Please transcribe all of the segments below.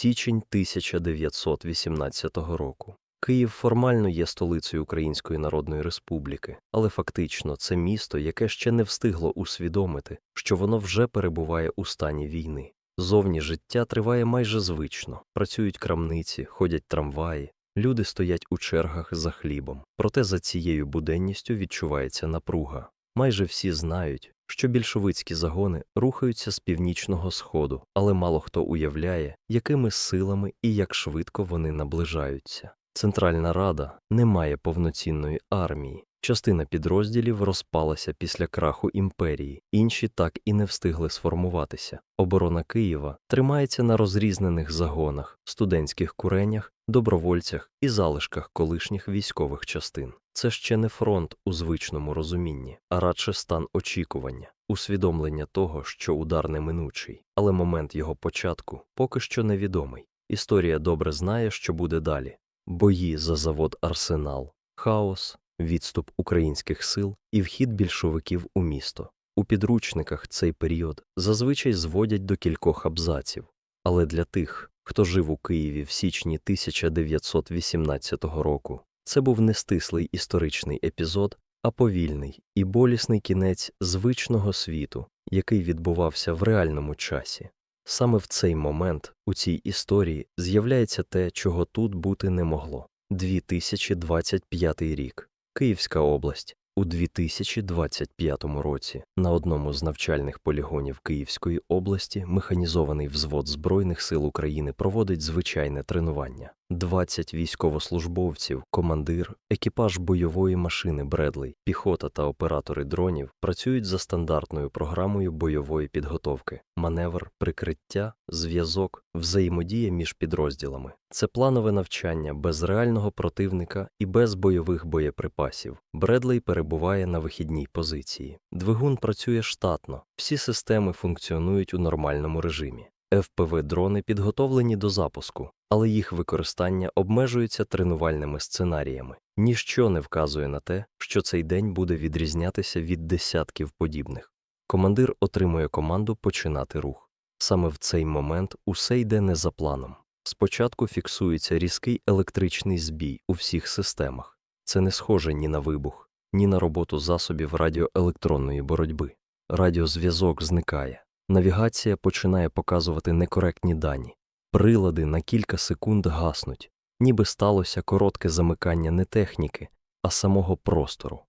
Січень 1918 року. Київ формально є столицею Української Народної Республіки, але фактично це місто, яке ще не встигло усвідомити, що воно вже перебуває у стані війни. Зовні життя триває майже звично. Працюють крамниці, ходять трамваї, люди стоять у чергах за хлібом. Проте за цією буденністю відчувається напруга. Майже всі знають, що більшовицькі загони рухаються з північного сходу, але мало хто уявляє, якими силами і як швидко вони наближаються. Центральна Рада не має повноцінної армії. Частина підрозділів розпалася після краху імперії, інші так і не встигли сформуватися. Оборона Києва тримається на розрізнених загонах, студентських куренях, добровольцях і залишках колишніх військових частин. Це ще не фронт у звичному розумінні, а радше стан очікування, усвідомлення того, що удар неминучий, але момент його початку поки що невідомий. Історія добре знає, що буде далі бої за завод Арсенал, хаос, відступ українських сил і вхід більшовиків у місто. У підручниках цей період зазвичай зводять до кількох абзаців, але для тих, хто жив у Києві в січні 1918 року, це був не стислий історичний епізод, а повільний і болісний кінець звичного світу, який відбувався в реальному часі. Саме в цей момент у цій історії з'являється те, чого тут бути не могло. 2025 рік. Київська область. У 2025 році на одному з навчальних полігонів Київської області механізований взвод Збройних сил України проводить звичайне тренування. 20 військовослужбовців, командир, екіпаж бойової машини Бредлей, піхота та оператори дронів працюють за стандартною програмою бойової підготовки, маневр, прикриття, зв'язок, взаємодія між підрозділами. Це планове навчання без реального противника і без бойових боєприпасів. Бредлей перебуває на вихідній позиції. Двигун працює штатно, всі системи функціонують у нормальному режимі. ФПВ-дрони підготовлені до запуску, але їх використання обмежується тренувальними сценаріями. Ніщо не вказує на те, що цей день буде відрізнятися від десятків подібних. Командир отримує команду починати рух. Саме в цей момент усе йде не за планом. Спочатку фіксується різкий електричний збій у всіх системах. Це не схоже ні на вибух, ні на роботу засобів радіоелектронної боротьби. Радіозв'язок зникає. Навігація починає показувати некоректні дані. Прилади на кілька секунд гаснуть, ніби сталося коротке замикання не техніки, а самого простору.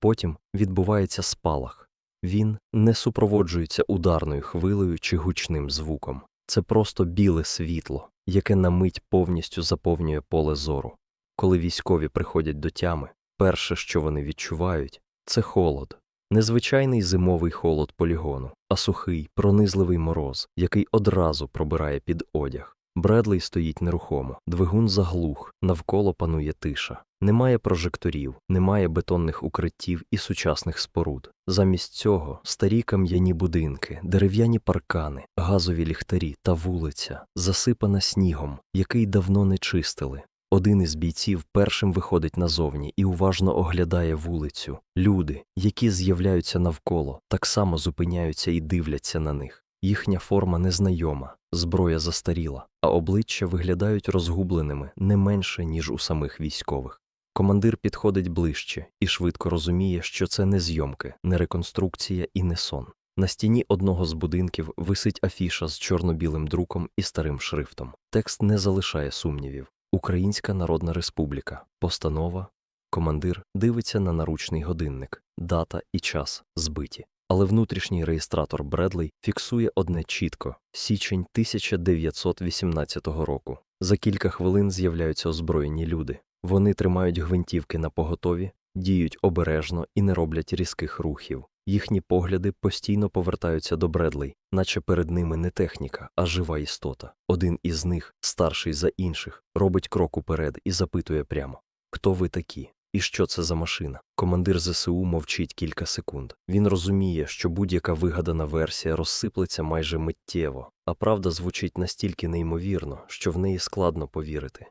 Потім відбувається спалах. Він не супроводжується ударною хвилею чи гучним звуком. Це просто біле світло, яке на мить повністю заповнює поле зору. Коли військові приходять до тями, перше, що вони відчувають, це холод. Незвичайний зимовий холод полігону, а сухий, пронизливий мороз, який одразу пробирає під одяг. Бредлей стоїть нерухомо, двигун заглух, навколо панує тиша. Немає прожекторів, немає бетонних укриттів і сучасних споруд. Замість цього старі кам'яні будинки, дерев'яні паркани, газові ліхтарі та вулиця, засипана снігом, який давно не чистили. Один із бійців першим виходить назовні і уважно оглядає вулицю. Люди, які з'являються навколо, так само зупиняються і дивляться на них. Їхня форма незнайома, зброя застаріла, а обличчя виглядають розгубленими не менше, ніж у самих військових. Командир підходить ближче і швидко розуміє, що це не зйомки, не реконструкція і не сон. На стіні одного з будинків висить афіша з чорно-білим друком і старим шрифтом. Текст не залишає сумнівів. Українська Народна Республіка, постанова, командир дивиться на наручний годинник, дата і час збиті. Але внутрішній реєстратор Бредлей фіксує одне чітко січень 1918 року. За кілька хвилин з'являються озброєні люди. Вони тримають гвинтівки на поготові, діють обережно і не роблять різких рухів. Їхні погляди постійно повертаються до Бредлей, наче перед ними не техніка, а жива істота. Один із них, старший за інших, робить крок уперед і запитує прямо: Хто ви такі? І що це за машина? Командир ЗСУ мовчить кілька секунд. Він розуміє, що будь-яка вигадана версія розсиплеться майже миттєво, а правда звучить настільки неймовірно, що в неї складно повірити.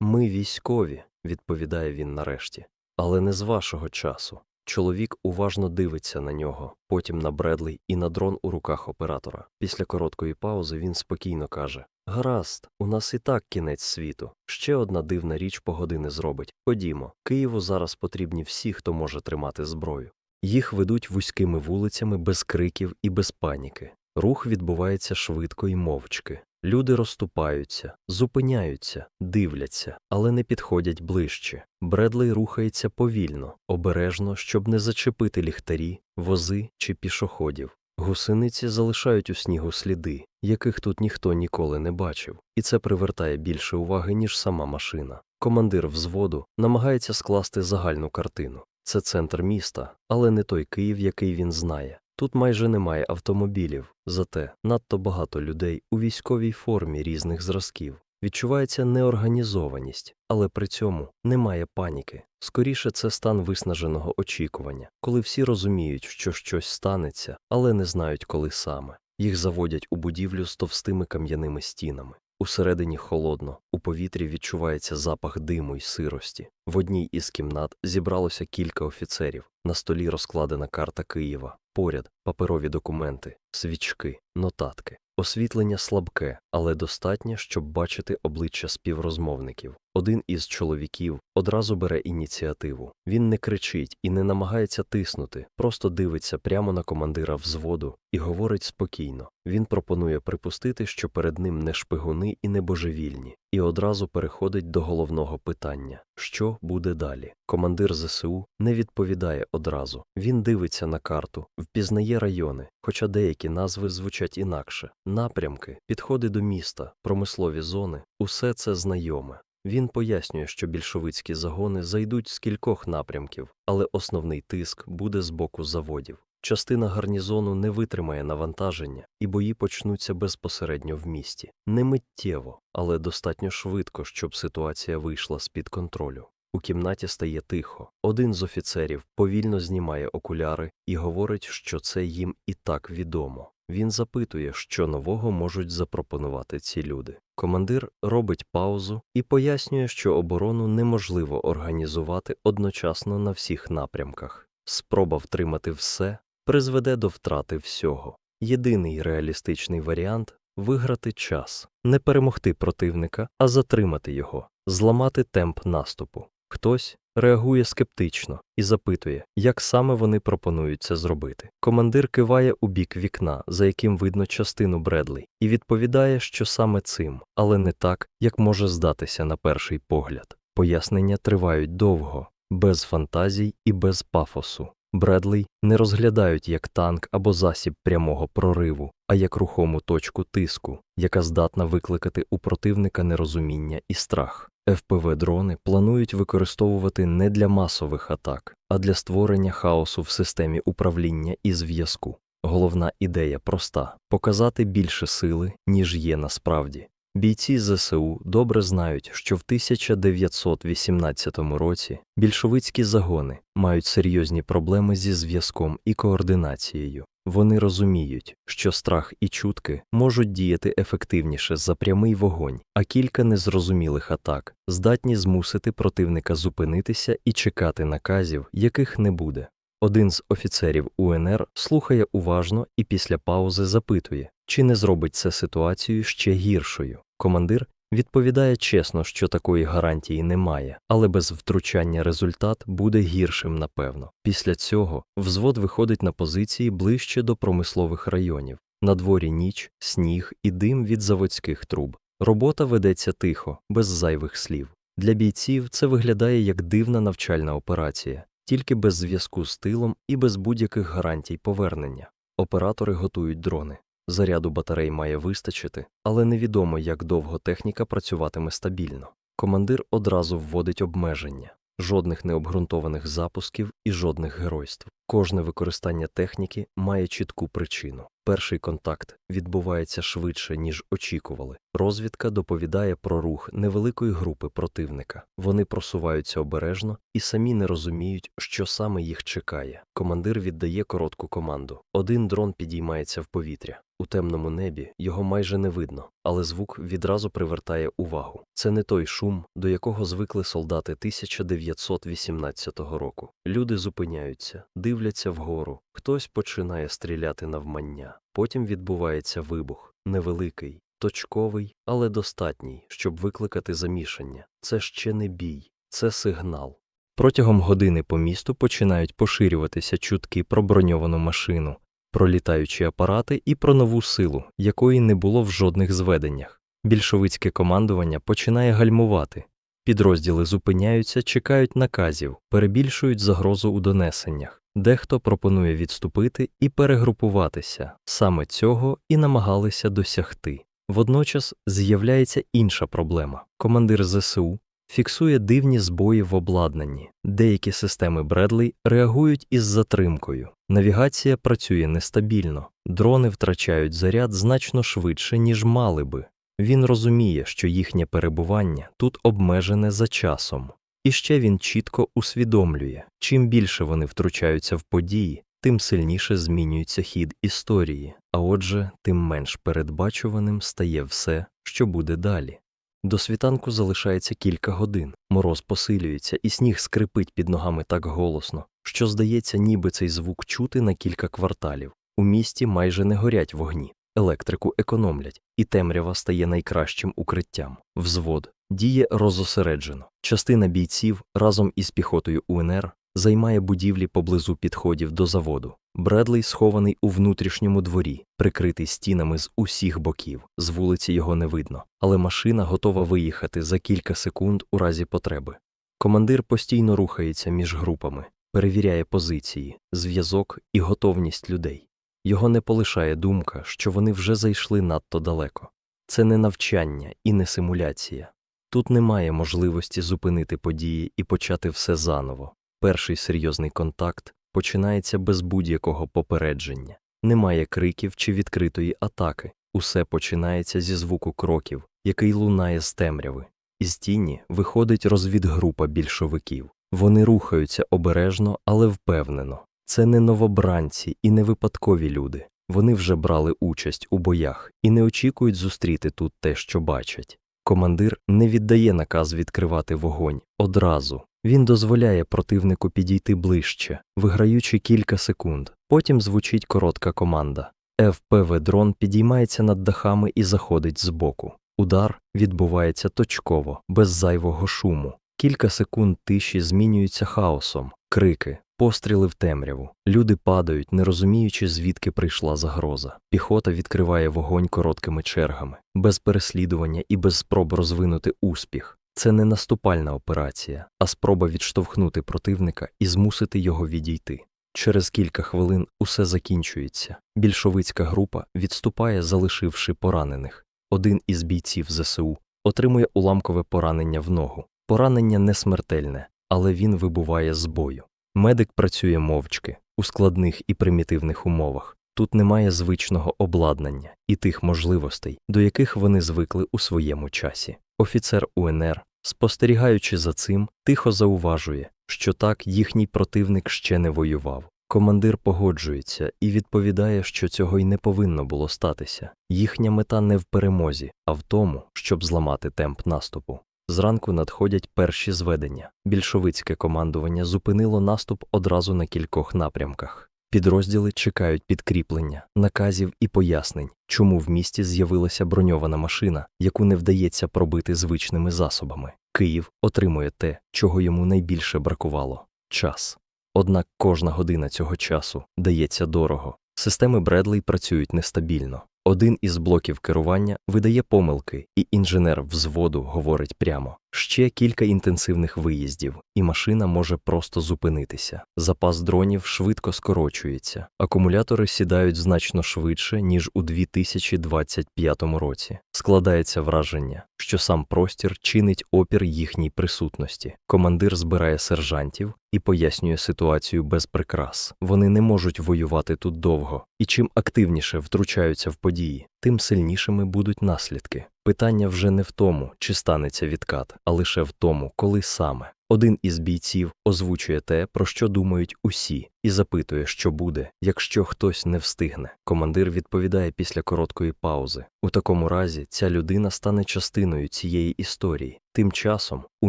Ми військові, відповідає він нарешті, але не з вашого часу. Чоловік уважно дивиться на нього, потім на Бредлей і на дрон у руках оператора. Після короткої паузи він спокійно каже: Гаразд, у нас і так кінець світу. Ще одна дивна річ погоди не зробить. Ходімо, Києву зараз потрібні всі, хто може тримати зброю. Їх ведуть вузькими вулицями без криків і без паніки. Рух відбувається швидко і мовчки. Люди розступаються, зупиняються, дивляться, але не підходять ближче. Бредлей рухається повільно, обережно, щоб не зачепити ліхтарі, вози чи пішоходів. Гусениці залишають у снігу сліди, яких тут ніхто ніколи не бачив, і це привертає більше уваги, ніж сама машина. Командир взводу намагається скласти загальну картину. Це центр міста, але не той Київ, який він знає. Тут майже немає автомобілів, зате надто багато людей у військовій формі різних зразків. Відчувається неорганізованість, але при цьому немає паніки. Скоріше це стан виснаженого очікування, коли всі розуміють, що щось станеться, але не знають, коли саме. Їх заводять у будівлю з товстими кам'яними стінами. Усередині холодно, у повітрі відчувається запах диму й сирості. В одній із кімнат зібралося кілька офіцерів. На столі розкладена карта Києва, поряд паперові документи, свічки, нотатки. Освітлення слабке, але достатнє, щоб бачити обличчя співрозмовників. Один із чоловіків одразу бере ініціативу. Він не кричить і не намагається тиснути, просто дивиться прямо на командира взводу і говорить спокійно. Він пропонує припустити, що перед ним не шпигуни і не божевільні, і одразу переходить до головного питання: що буде далі? Командир ЗСУ не відповідає одразу. Він дивиться на карту, впізнає райони, хоча деякі назви звучать інакше. Напрямки, підходи до міста, промислові зони усе це знайоме. Він пояснює, що більшовицькі загони зайдуть з кількох напрямків, але основний тиск буде з боку заводів. Частина гарнізону не витримає навантаження, і бої почнуться безпосередньо в місті. Не миттєво, але достатньо швидко, щоб ситуація вийшла з-під контролю. У кімнаті стає тихо. Один з офіцерів повільно знімає окуляри і говорить, що це їм і так відомо. Він запитує, що нового можуть запропонувати ці люди. Командир робить паузу і пояснює, що оборону неможливо організувати одночасно на всіх напрямках. Спроба втримати все призведе до втрати всього. Єдиний реалістичний варіант виграти час, не перемогти противника, а затримати його, зламати темп наступу. Хтось реагує скептично і запитує, як саме вони пропонують це зробити. Командир киває у бік вікна, за яким видно частину Бредлей, і відповідає, що саме цим, але не так, як може здатися на перший погляд. Пояснення тривають довго, без фантазій і без пафосу. Бредлей не розглядають як танк або засіб прямого прориву, а як рухому точку тиску, яка здатна викликати у противника нерозуміння і страх. ФПВ-дрони планують використовувати не для масових атак, а для створення хаосу в системі управління і зв'язку. Головна ідея проста показати більше сили, ніж є насправді. Бійці ЗСУ добре знають, що в 1918 році більшовицькі загони мають серйозні проблеми зі зв'язком і координацією. Вони розуміють, що страх і чутки можуть діяти ефективніше за прямий вогонь, а кілька незрозумілих атак здатні змусити противника зупинитися і чекати наказів, яких не буде. Один з офіцерів УНР слухає уважно і після паузи запитує, чи не зробить це ситуацію ще гіршою. Командир відповідає чесно, що такої гарантії немає, але без втручання результат буде гіршим, напевно. Після цього взвод виходить на позиції ближче до промислових районів. На дворі ніч, сніг і дим від заводських труб. Робота ведеться тихо, без зайвих слів. Для бійців це виглядає як дивна навчальна операція, тільки без зв'язку з тилом і без будь-яких гарантій повернення. Оператори готують дрони. Заряду батарей має вистачити, але невідомо, як довго техніка працюватиме стабільно. Командир одразу вводить обмеження, жодних необґрунтованих запусків і жодних геройств. Кожне використання техніки має чітку причину. Перший контакт відбувається швидше, ніж очікували. Розвідка доповідає про рух невеликої групи противника. Вони просуваються обережно і самі не розуміють, що саме їх чекає. Командир віддає коротку команду. Один дрон підіймається в повітря. У темному небі його майже не видно, але звук відразу привертає увагу. Це не той шум, до якого звикли солдати 1918 року. Люди зупиняються, дивляться вгору, хтось починає стріляти навмання. Потім відбувається вибух, невеликий, точковий, але достатній, щоб викликати замішання. Це ще не бій, це сигнал. Протягом години по місту починають поширюватися чутки про броньовану машину, про літаючі апарати і про нову силу, якої не було в жодних зведеннях. Більшовицьке командування починає гальмувати. Підрозділи зупиняються, чекають наказів, перебільшують загрозу у донесеннях. Дехто пропонує відступити і перегрупуватися. Саме цього і намагалися досягти. Водночас з'являється інша проблема. Командир ЗСУ фіксує дивні збої в обладнанні. Деякі системи Бредлей реагують із затримкою. Навігація працює нестабільно, дрони втрачають заряд значно швидше, ніж мали би. Він розуміє, що їхнє перебування тут обмежене за часом. І ще він чітко усвідомлює, чим більше вони втручаються в події, тим сильніше змінюється хід історії, а отже, тим менш передбачуваним стає все, що буде далі. До світанку залишається кілька годин, мороз посилюється, і сніг скрипить під ногами так голосно, що здається, ніби цей звук чути на кілька кварталів. У місті майже не горять вогні, електрику економлять, і темрява стає найкращим укриттям. Взвод діє розосереджено. Частина бійців разом із піхотою УНР займає будівлі поблизу підходів до заводу. Бредлей схований у внутрішньому дворі, прикритий стінами з усіх боків. З вулиці його не видно, але машина готова виїхати за кілька секунд у разі потреби. Командир постійно рухається між групами, перевіряє позиції, зв'язок і готовність людей. Його не полишає думка, що вони вже зайшли надто далеко. Це не навчання і не симуляція. Тут немає можливості зупинити події і почати все заново. Перший серйозний контакт починається без будь-якого попередження. Немає криків чи відкритої атаки. Усе починається зі звуку кроків, який лунає з темряви. Із тіні виходить розвідгрупа більшовиків. Вони рухаються обережно, але впевнено. Це не новобранці і не випадкові люди. Вони вже брали участь у боях і не очікують зустріти тут те, що бачать. Командир не віддає наказ відкривати вогонь одразу. Він дозволяє противнику підійти ближче, виграючи кілька секунд. Потім звучить коротка команда. ФПВ дрон підіймається над дахами і заходить збоку. Удар відбувається точково, без зайвого шуму. Кілька секунд тиші змінюються хаосом, крики, постріли в темряву. Люди падають, не розуміючи, звідки прийшла загроза. Піхота відкриває вогонь короткими чергами, без переслідування і без спроб розвинути успіх. Це не наступальна операція, а спроба відштовхнути противника і змусити його відійти. Через кілька хвилин усе закінчується. Більшовицька група відступає, залишивши поранених. Один із бійців ЗСУ отримує уламкове поранення в ногу. Поранення не смертельне, але він вибуває з бою. Медик працює мовчки у складних і примітивних умовах. Тут немає звичного обладнання і тих можливостей, до яких вони звикли у своєму часі. Офіцер УНР, спостерігаючи за цим, тихо зауважує, що так їхній противник ще не воював. Командир погоджується і відповідає, що цього й не повинно було статися. Їхня мета не в перемозі, а в тому, щоб зламати темп наступу. Зранку надходять перші зведення. Більшовицьке командування зупинило наступ одразу на кількох напрямках. Підрозділи чекають підкріплення, наказів і пояснень, чому в місті з'явилася броньована машина, яку не вдається пробити звичними засобами. Київ отримує те, чого йому найбільше бракувало час. Однак кожна година цього часу дається дорого. Системи Бредлей працюють нестабільно. Один із блоків керування видає помилки, і інженер взводу говорить прямо. Ще кілька інтенсивних виїздів, і машина може просто зупинитися. Запас дронів швидко скорочується, акумулятори сідають значно швидше, ніж у 2025 році. Складається враження, що сам простір чинить опір їхній присутності. Командир збирає сержантів і пояснює ситуацію без прикрас. Вони не можуть воювати тут довго, і чим активніше втручаються в події, тим сильнішими будуть наслідки. Питання вже не в тому, чи станеться відкат, а лише в тому, коли саме. Один із бійців озвучує те, про що думають усі, і запитує, що буде, якщо хтось не встигне. Командир відповідає після короткої паузи. У такому разі ця людина стане частиною цієї історії. Тим часом у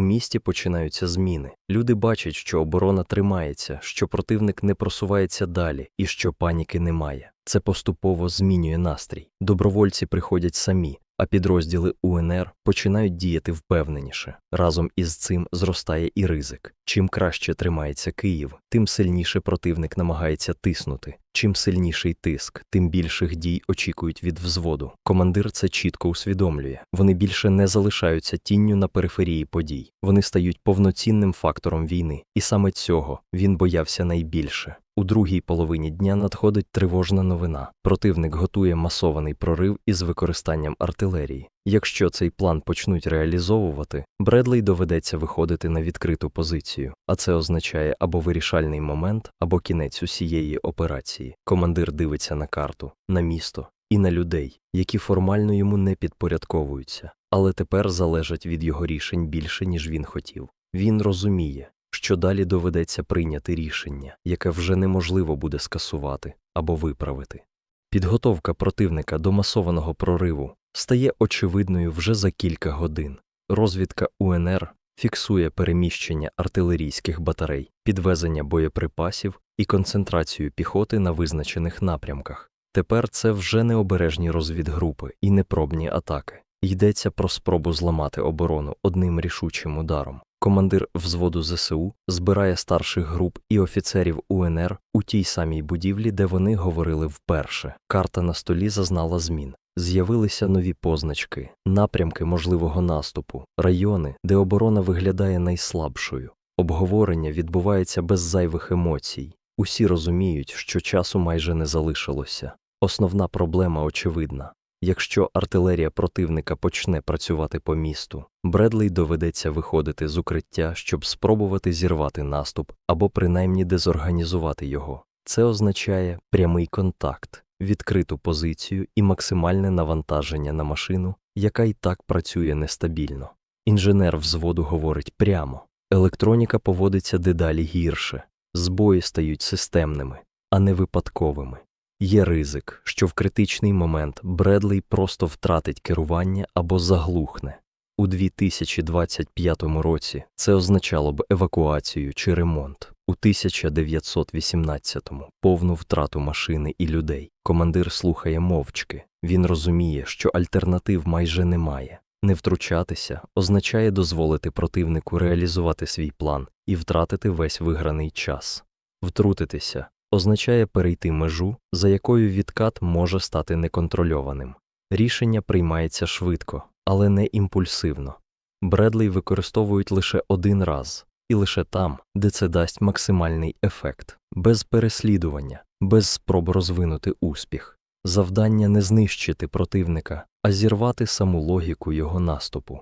місті починаються зміни. Люди бачать, що оборона тримається, що противник не просувається далі і що паніки немає. Це поступово змінює настрій. Добровольці приходять самі, а підрозділи УНР починають діяти впевненіше. Разом із цим зростає і ризик. Чим краще тримається Київ, тим сильніше противник намагається тиснути. Чим сильніший тиск, тим більших дій очікують від взводу. Командир це чітко усвідомлює. Вони більше не залишаються тінню на периферії подій. Вони стають повноцінним фактором війни, і саме цього він боявся найбільше. У другій половині дня надходить тривожна новина. Противник готує масований прорив із використанням артилерії. Якщо цей план почнуть реалізовувати, Бредлей доведеться виходити на відкриту позицію, а це означає або вирішальний момент, або кінець усієї операції. Командир дивиться на карту, на місто і на людей, які формально йому не підпорядковуються, але тепер залежать від його рішень більше, ніж він хотів. Він розуміє, що далі доведеться прийняти рішення, яке вже неможливо буде скасувати або виправити. Підготовка противника до масованого прориву стає очевидною вже за кілька годин. Розвідка УНР фіксує переміщення артилерійських батарей, підвезення боєприпасів і концентрацію піхоти на визначених напрямках. Тепер це вже не обережні розвідгрупи і не пробні атаки. Йдеться про спробу зламати оборону одним рішучим ударом. Командир взводу ЗСУ збирає старших груп і офіцерів УНР у тій самій будівлі, де вони говорили вперше. Карта на столі зазнала змін. З'явилися нові позначки, напрямки можливого наступу, райони, де оборона виглядає найслабшою. Обговорення відбувається без зайвих емоцій. Усі розуміють, що часу майже не залишилося. Основна проблема очевидна. Якщо артилерія противника почне працювати по місту, Бредлей доведеться виходити з укриття, щоб спробувати зірвати наступ або принаймні дезорганізувати його. Це означає прямий контакт, відкриту позицію і максимальне навантаження на машину, яка і так працює нестабільно. Інженер взводу говорить прямо, електроніка поводиться дедалі гірше, збої стають системними, а не випадковими. Є ризик, що в критичний момент Бредлей просто втратить керування або заглухне. У 2025 році це означало б евакуацію чи ремонт. У 1918-му повну втрату машини і людей. Командир слухає мовчки. Він розуміє, що альтернатив майже немає. Не втручатися означає дозволити противнику реалізувати свій план і втратити весь виграний час. Втрутитися означає перейти межу, за якою відкат може стати неконтрольованим. Рішення приймається швидко, але не імпульсивно. Бредлей використовують лише один раз, і лише там, де це дасть максимальний ефект, без переслідування, без спроб розвинути успіх. Завдання не знищити противника, а зірвати саму логіку його наступу.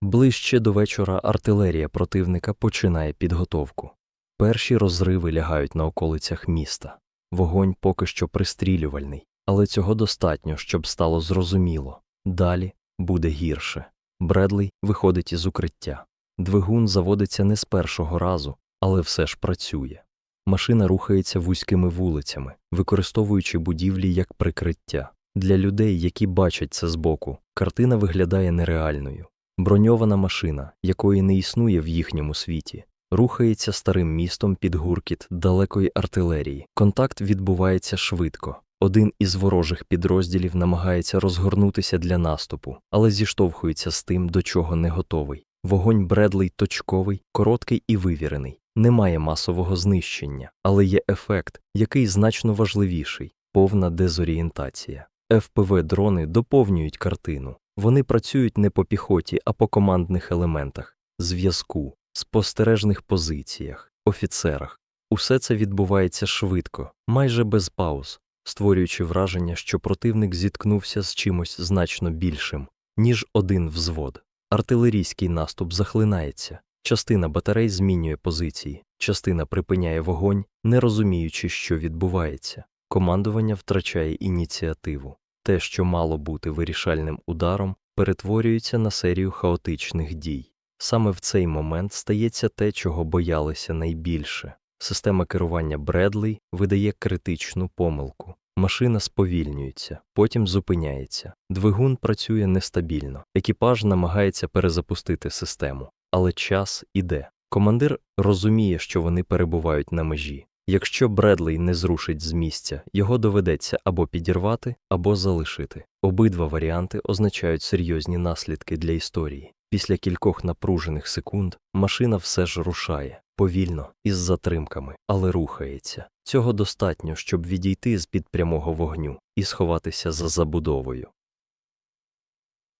Ближче до вечора артилерія противника починає підготовку. Перші розриви лягають на околицях міста. Вогонь поки що пристрілювальний, але цього достатньо, щоб стало зрозуміло. Далі буде гірше. Бредлей виходить із укриття. Двигун заводиться не з першого разу, але все ж працює. Машина рухається вузькими вулицями, використовуючи будівлі як прикриття. Для людей, які бачать це збоку, картина виглядає нереальною. Броньована машина, якої не існує в їхньому світі, рухається старим містом під гуркіт далекої артилерії. Контакт відбувається швидко. Один із ворожих підрозділів намагається розгорнутися для наступу, але зіштовхується з тим, до чого не готовий. Вогонь Бредлей точковий, короткий і вивірений. Немає масового знищення, але є ефект, який значно важливіший повна дезорієнтація. ФПВ дрони доповнюють картину. Вони працюють не по піхоті, а по командних елементах зв'язку, спостережних позиціях, офіцерах. Усе це відбувається швидко, майже без пауз, створюючи враження, що противник зіткнувся з чимось значно більшим, ніж один взвод. Артилерійський наступ захлинається, частина батарей змінює позиції, частина припиняє вогонь, не розуміючи, що відбувається. Командування втрачає ініціативу. Те, що мало бути вирішальним ударом, перетворюється на серію хаотичних дій. Саме в цей момент стається те, чого боялися найбільше. Система керування Бредлей видає критичну помилку. Машина сповільнюється, потім зупиняється. Двигун працює нестабільно. Екіпаж намагається перезапустити систему, але час іде. Командир розуміє, що вони перебувають на межі. Якщо Бредлей не зрушить з місця, його доведеться або підірвати, або залишити. Обидва варіанти означають серйозні наслідки для історії. Після кількох напружених секунд машина все ж рушає повільно із затримками, але рухається. Цього достатньо, щоб відійти з під прямого вогню і сховатися за забудовою.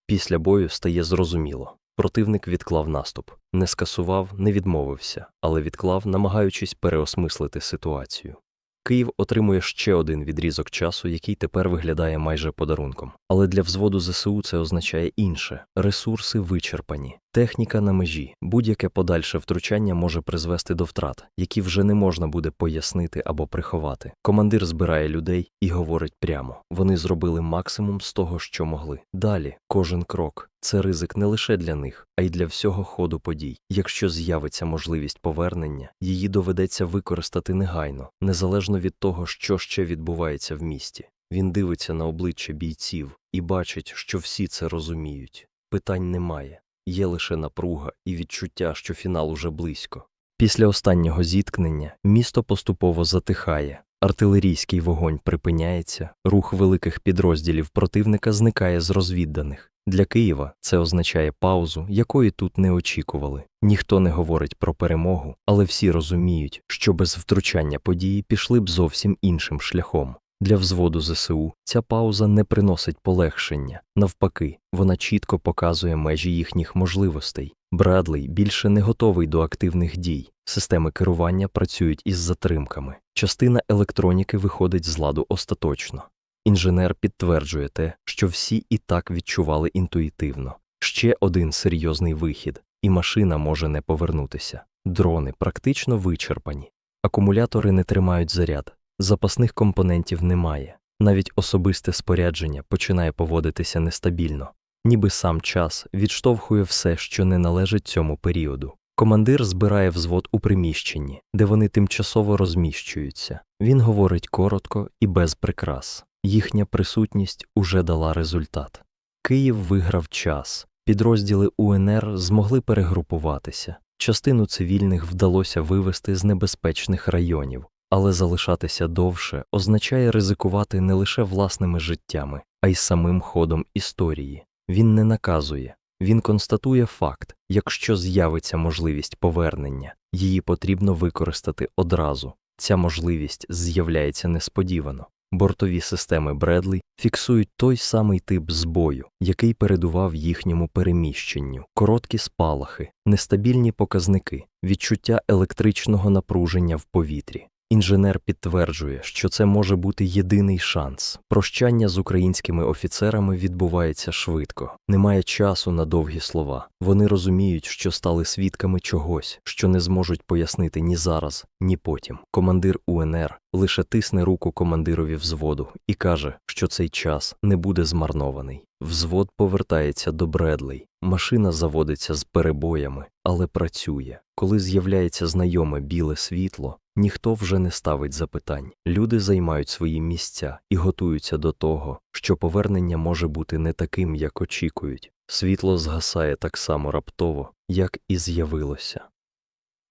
Після бою стає зрозуміло. Противник відклав наступ, не скасував, не відмовився, але відклав, намагаючись переосмислити ситуацію. Київ отримує ще один відрізок часу, який тепер виглядає майже подарунком. Але для взводу ЗСУ це означає інше ресурси вичерпані, техніка на межі, будь-яке подальше втручання може призвести до втрат, які вже не можна буде пояснити або приховати. Командир збирає людей і говорить прямо: вони зробили максимум з того, що могли. Далі кожен крок. Це ризик не лише для них, а й для всього ходу подій. Якщо з'явиться можливість повернення, її доведеться використати негайно, незалежно від того, що ще відбувається в місті. Він дивиться на обличчя бійців і бачить, що всі це розуміють. Питань немає, є лише напруга і відчуття, що фінал уже близько. Після останнього зіткнення місто поступово затихає. Артилерійський вогонь припиняється, рух великих підрозділів противника зникає з розвідданих. Для Києва це означає паузу, якої тут не очікували. Ніхто не говорить про перемогу, але всі розуміють, що без втручання події пішли б зовсім іншим шляхом. Для взводу ЗСУ ця пауза не приносить полегшення. Навпаки, вона чітко показує межі їхніх можливостей. Брадлей більше не готовий до активних дій. Системи керування працюють із затримками. Частина електроніки виходить з ладу остаточно. Інженер підтверджує те, що всі і так відчували інтуїтивно. Ще один серйозний вихід, і машина може не повернутися. Дрони практично вичерпані, акумулятори не тримають заряд, запасних компонентів немає. Навіть особисте спорядження починає поводитися нестабільно, ніби сам час відштовхує все, що не належить цьому періоду. Командир збирає взвод у приміщенні, де вони тимчасово розміщуються. Він говорить коротко і без прикрас. Їхня присутність уже дала результат. Київ виграв час. Підрозділи УНР змогли перегрупуватися. Частину цивільних вдалося вивести з небезпечних районів, але залишатися довше означає ризикувати не лише власними життями, а й самим ходом історії. Він не наказує, він констатує факт: якщо з'явиться можливість повернення, її потрібно використати одразу. Ця можливість з'являється несподівано. Бортові системи Бредлі фіксують той самий тип збою, який передував їхньому переміщенню, короткі спалахи, нестабільні показники, відчуття електричного напруження в повітрі. Інженер підтверджує, що це може бути єдиний шанс. Прощання з українськими офіцерами відбувається швидко, немає часу на довгі слова. Вони розуміють, що стали свідками чогось, що не зможуть пояснити ні зараз, ні потім. Командир УНР лише тисне руку командирові взводу і каже, що цей час не буде змарнований. Взвод повертається до Бредлей. Машина заводиться з перебоями, але працює. Коли з'являється знайоме біле світло, ніхто вже не ставить запитань. Люди займають свої місця і готуються до того, що повернення може бути не таким, як очікують. Світло згасає так само раптово, як і з'явилося.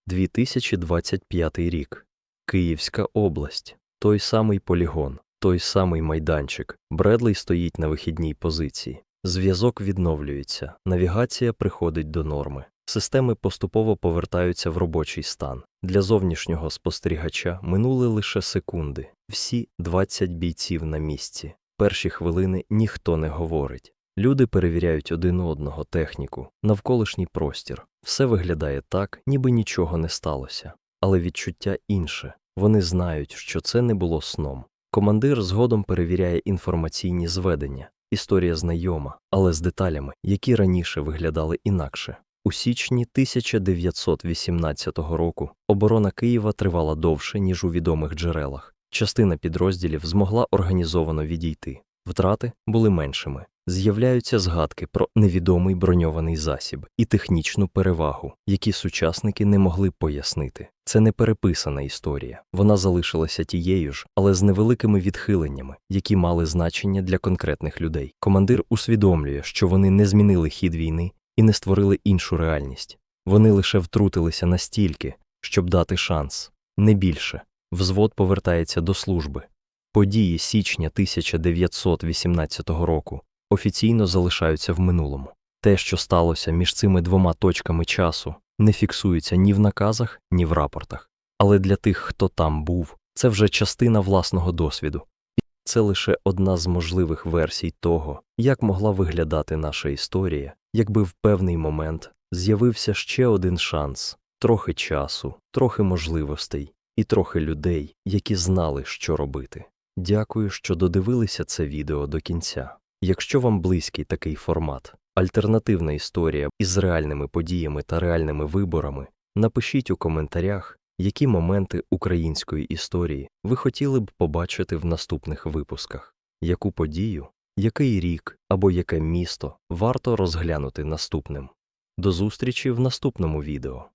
2025 рік. Київська область. Той самий полігон, той самий майданчик. Бредлей стоїть на вихідній позиції. Зв'язок відновлюється, навігація приходить до норми. Системи поступово повертаються в робочий стан. Для зовнішнього спостерігача минули лише секунди. Всі 20 бійців на місці. Перші хвилини ніхто не говорить. Люди перевіряють один одного техніку, навколишній простір. Все виглядає так, ніби нічого не сталося. Але відчуття інше. Вони знають, що це не було сном. Командир згодом перевіряє інформаційні зведення. Історія знайома, але з деталями, які раніше виглядали інакше. У січні 1918 року оборона Києва тривала довше, ніж у відомих джерелах. Частина підрозділів змогла організовано відійти. Втрати були меншими. З'являються згадки про невідомий броньований засіб і технічну перевагу, які сучасники не могли пояснити. Це не переписана історія, вона залишилася тією ж, але з невеликими відхиленнями, які мали значення для конкретних людей. Командир усвідомлює, що вони не змінили хід війни і не створили іншу реальність. Вони лише втрутилися настільки, щоб дати шанс, не більше. Взвод повертається до служби. Події січня 1918 року офіційно залишаються в минулому. Те, що сталося між цими двома точками часу, не фіксується ні в наказах, ні в рапортах. Але для тих, хто там був, це вже частина власного досвіду. Це лише одна з можливих версій того, як могла виглядати наша історія, якби в певний момент з'явився ще один шанс, трохи часу, трохи можливостей і трохи людей, які знали, що робити. Дякую, що додивилися це відео до кінця. Якщо вам близький такий формат, альтернативна історія із реальними подіями та реальними виборами, напишіть у коментарях, які моменти української історії ви хотіли б побачити в наступних випусках, яку подію, який рік або яке місто варто розглянути наступним. До зустрічі в наступному відео.